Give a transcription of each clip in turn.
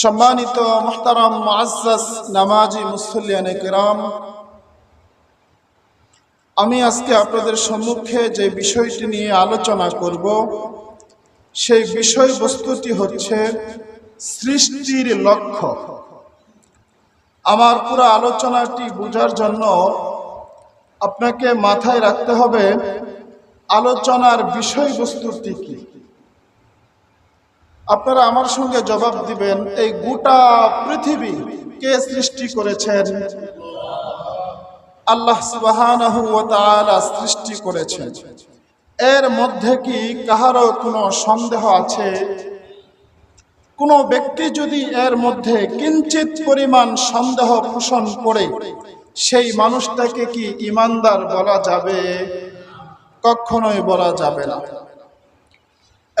সম্মানিত মোহতারাম মুআজ্জাজ নামাজি মুসল্লিয়ানে কেরাম, আমি আজকে আপনাদের সম্মুখে যে বিষয়টি নিয়ে আলোচনা করব, সেই বিষয়বস্তুটি হচ্ছে সৃষ্টির লক্ষ্য। আমার পুরো আলোচনাটি বোঝার জন্য আপনাকে মাথায় রাখতে হবে, আলোচনার বিষয়বস্তুটি কি? আপনারা আমার সঙ্গে জবাব দিবেন, এই গোটা পৃথিবী কে সৃষ্টি করেছেন? আল্লাহ তাআলা সৃষ্টি করেছেন। এর মধ্যে কি কাহারও কোনো সন্দেহ আছে? কোনো ব্যক্তি যদি এর মধ্যে কিঞ্চিত পরিমাণ সন্দেহ পোষণ করে, সেই মানুষটাকে কি ইমানদার বলা যাবে? কখনোই বলা যাবে না।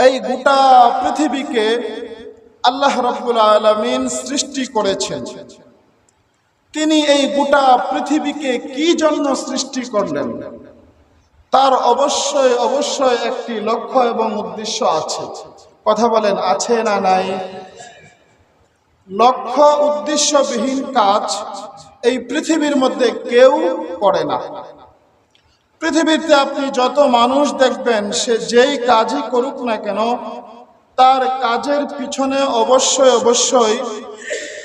এই গোটা পৃথিবীকে আল্লাহ রব্বুল আলমিন সৃষ্টি করেছেন। তিনি এই গোটা পৃথিবীকে কি জন্য সৃষ্টি করলেন? তার অবশ্যই অবশ্যই একটি লক্ষ্য এবং উদ্দেশ্য আছে। কথা বলেন, আছে না নাই? লক্ষ্য, উদ্দেশ্যবিহীন কাজ এই পৃথিবীর মধ্যে কেউ করে না। পৃথিবীতে আপনি যত মানুষ দেখবেন, সে যেই কাজই করুক না কেন, তার কাজের পিছনে অবশ্যই অবশ্যই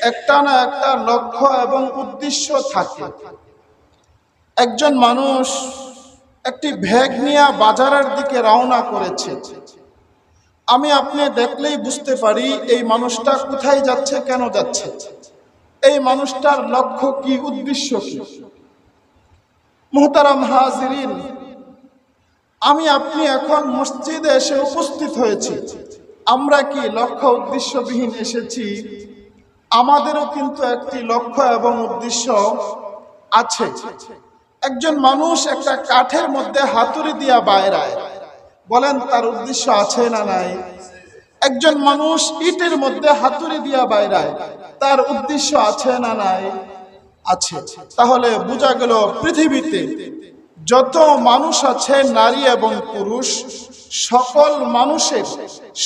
একটা না একটা লক্ষ্য এবং উদ্দেশ্য থাকে। একজন মানুষ একটি ভ্যাগ নিয়ে বাজারের দিকে রওনা করেছে। আমি আপনি দেখলেই বুঝতে পারি, এই মানুষটা কোথায় যাচ্ছে, কেন যাচ্ছে? এই মানুষটার লক্ষ্য কি, উদ্দেশ্য কি? মোহতারাম হাজিরিন, আমি আপনি এখন মসজিদে এসে উপস্থিত হয়েছি। আমরা কি লক্ষ্য উদ্দেশ্যবিহীন এসেছি? আমাদেরও কিন্তু একটি লক্ষ্য এবং উদ্দেশ্য আছে। একজন মানুষ একটা কাঠের মধ্যে হাতুড়ি দিয়া বাইরায়। বলেন তার উদ্দেশ্য আছে না নাই? একজন মানুষ ইটের মধ্যে হাতুড়ি দিয়া বাইরায়। তার উদ্দেশ্য আছে না নাই? আছে। তাহলে বোঝা গেল পৃথিবীতে যত মানুষ আছে, নারী এবং পুরুষ, সকল মানুষের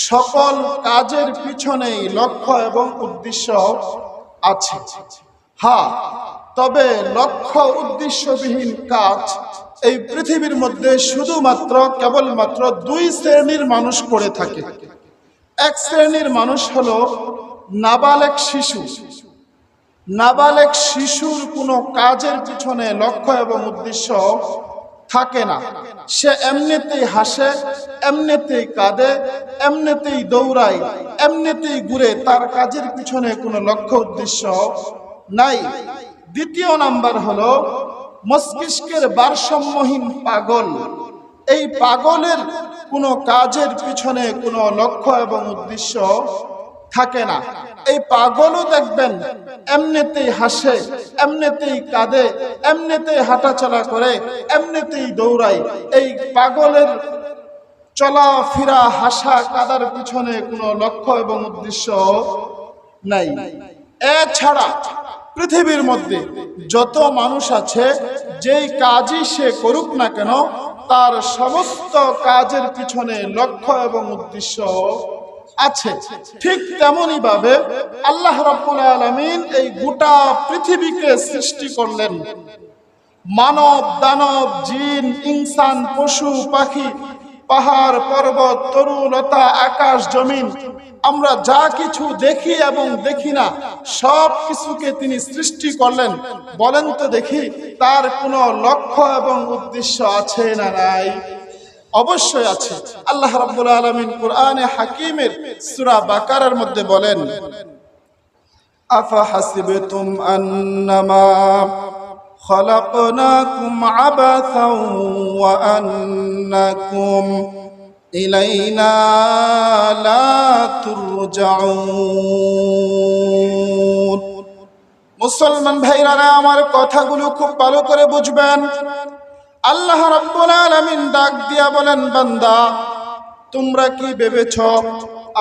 সকল কাজের পিছনেই লক্ষ্য এবং উদ্দেশ্য আছে। হ্যাঁ তবে লক্ষ্য, উদ্দেশ্যবিহীন কাজ এই পৃথিবীর মধ্যে শুধুমাত্র, কেবলমাত্র দুই শ্রেণির মানুষ করে থাকে। এক শ্রেণির মানুষ হলো নাবালেক শিশু। নাবালেক শিশুর কোনো কাজের পিছনে লক্ষ্য এবং উদ্দেশ্য থাকে না। সে এমনিতেই হাসে, এমনিতেই কাঁদে, এমনিতেই দৌড়ায়, এমনিতেই ঘুরে। তার কাজের পিছনে কোনো লক্ষ্য, উদ্দেশ্য নাই। দ্বিতীয় নাম্বার হলো মস্তিষ্কের ভারসাম্যহীন পাগল। এই পাগলের কোনো কাজের পিছনে কোনো লক্ষ্য এবং উদ্দেশ্য থাকে না। এই পাগলও দেখবেন, এমনিতেই হাসে, এমনিতেই কাঁদে, এমনিতেই হাঁটাচলা করে, এমনিতেই দৌড়ায়। এই পাগলের চলাফেরা, হাসা, কাদার পিছনে কোনো লক্ষ্য এবং উদ্দেশ্য নাই। এছাড়া পৃথিবীর মধ্যে যত মানুষ আছে, যেই কাজই সে করুক না কেন, তার সমস্ত কাজের পিছনে লক্ষ্য এবং উদ্দেশ্য আছে। ঠিক তেমনই ভাবে আল্লাহ রাব্বুল আলামিন এই গোটা পৃথিবীকে সৃষ্টি করলেন। মানব, দানব, জিন, ইনসান, পশু, পাখি, পাহাড়, পর্বত তরুলতা আকাশ, জমিন, আমরা যা কিছু দেখি এবং দেখি না, সব কিছুকে তিনি সৃষ্টি করলেন। বলেন তো দেখি, তার কোনো লক্ষ্য এবং উদ্দেশ্য আছে না নাই? অবশ্যই আছে। আল্লাহ রাব্বুল আলামিন কোরআনে হাকিমের সূরা বাকারার মধ্যে বলেন আফা হাসিবতুম আননামা খলাকনাকুম আবাসা ওয়া আন্নাকুম ইলাইনা লা তুরজাউন। মুসলমান ভাইরা আমার কথাগুলো খুব ভালো করে বুঝবেন। আল্লাহ রাব্বুল আলামিন ডাক দিয়া বলেন, বান্দা, তোমরা কি ভেবেছ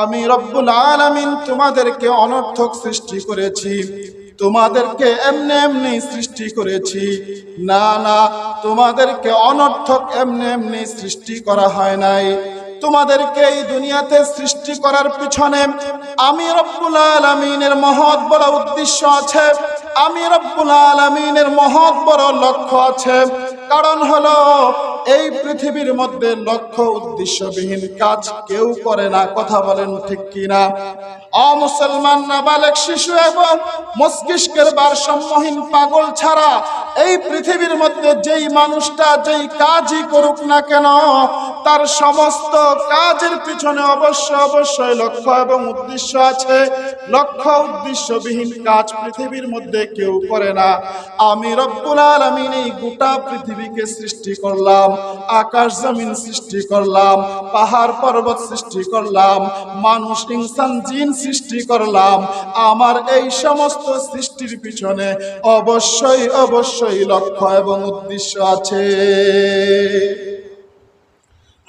আমি রব্বুল আলামিন তোমাদেরকে অনর্থক সৃষ্টি করেছি? তোমাদেরকে এমনি এমনি সৃষ্টি করেছি। না না, তোমাদেরকে অনর্থক এমনি এমনি সৃষ্টি করা হয় নাই। তোমাদেরকে এই দুনিয়াতে সৃষ্টি করার পিছনে আমি রব্বুল আলমিনের মহৎ বড় উদ্দেশ্য আছে। আমি রব্বুল আলমিনের মহৎ বড় লক্ষ্য আছে। কারণ হলো এই পৃথিবীর মধ্যে লক্ষ্য উদ্দেশ্যবিহীন কাজ কেউ করে না, কথা বলেন ঠিক কিনা? অমুসলমান নাবালেক শিশু এবং মস্তিষ্কের ভারসাম্যহীন পাগল ছাড়া এই পৃথিবীর মধ্যে যেই মানুষটা যেই কাজই করুক না কেন, তার সমস্ত কাজের পিছনে অবশ্য অবশ্যই লক্ষ্য এবং উদ্দেশ্য আছে। লক্ষ্য উদ্দেশ্যবিহীন কাজ পৃথিবীর মধ্যে কেউ করে না। আমি রব্বুল আলামিন এই গোটা পৃথিবীকে সৃষ্টি করলাম। আকাশ জমিন সৃষ্টি করলাম, পাহাড় পর্বত সৃষ্টি করলাম, মানুষ, ইনসান, জিন সৃষ্টি করলাম। আমার এই সমস্ত সৃষ্টির পিছনে অবশ্যই অবশ্যই লক্ষ্য এবং উদ্দেশ্য আছে।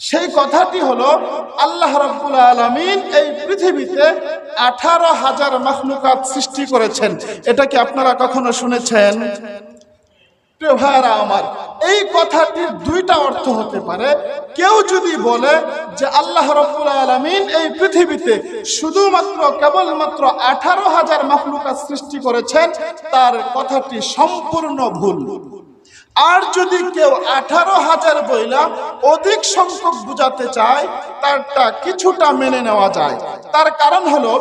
সেই কথাটি হলো, আল্লাহ রাব্বুল আলামিন এই পৃথিবীতে আঠারো হাজার মাখলুকাত সৃষ্টি করেছেন। এটা কি আপনারা কখনো শুনেছেন? প্রিয় আমার, এই কথাটির দুইটা অর্থ হতে পারে। কেউ যদি বলে যে আল্লাহ রব্বুল আলমিন এই পৃথিবীতে শুধুমাত্র, কেবলমাত্র আঠারো হাজার মাখলুকাত সৃষ্টি করেছেন, তার কথাটি সম্পূর্ণ ভুল। আর যদি কেউ আঠারো হাজার বইলা অধিক সংখ্যক বুঝাতে চায়, তারটা কিছুটা মেনে নেওয়া যায়। তার কারণ হলো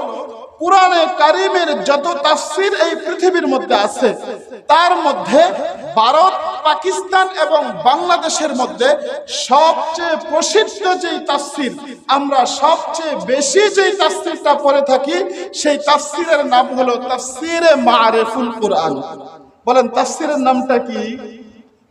কোরআনে কারিমের যত তাফসির এই পৃথিবীর মধ্যে আছে, তার মধ্যে ভারত, পাকিস্তান এবং বাংলাদেশের মধ্যে সবচেয়ে প্রসিদ্ধ যেই তাফসির, আমরা সবচেয়ে বেশি যেই তাফসিরটা পড়ে থাকি, সেই তাফসিরের নাম হলো তাফসিরে মারেফুল কোরআন। বলেন, তাফসিরের নামটা কি?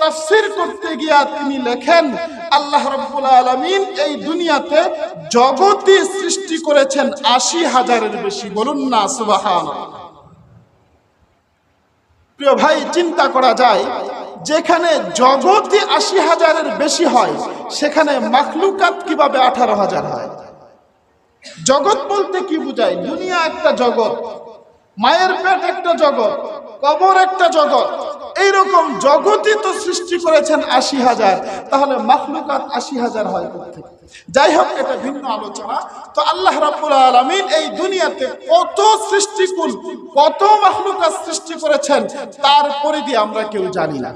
তাফসীর করতে গিয়া তিনি লেখেন, আল্লাহ রব্বুল আলামিন এই দুনিয়াতে জগতই সৃষ্টি করেছেন আশি হাজারের বেশি। বলুন না সুবাহান প্রিয় ভাই, চিন্তা করা যায়, যেখানে জগতই আশি হাজারের বেশি হয়, সেখানে মাখলুকাত কীভাবে আঠারো হাজার হয়? জগৎ বলতে কি বুঝায়? দুনিয়া একটা জগৎ মায়ের পেট একটা জগৎ, কবর একটা জগৎ। এইরকম জগতই তো সৃষ্টি করেছেন আশি হাজার। তাহলে মাহলুকাত আশি হাজার হয় কোথেকে? যাই হোক, এটা ভিন্ন আলোচনা। তো আল্লাহ রাবুল আলমিন এই দুনিয়াতে কত সৃষ্টিকুল, কত মাহলুকাত সৃষ্টি করেছেন, তার পরিধি আমরা কেউ জানি না।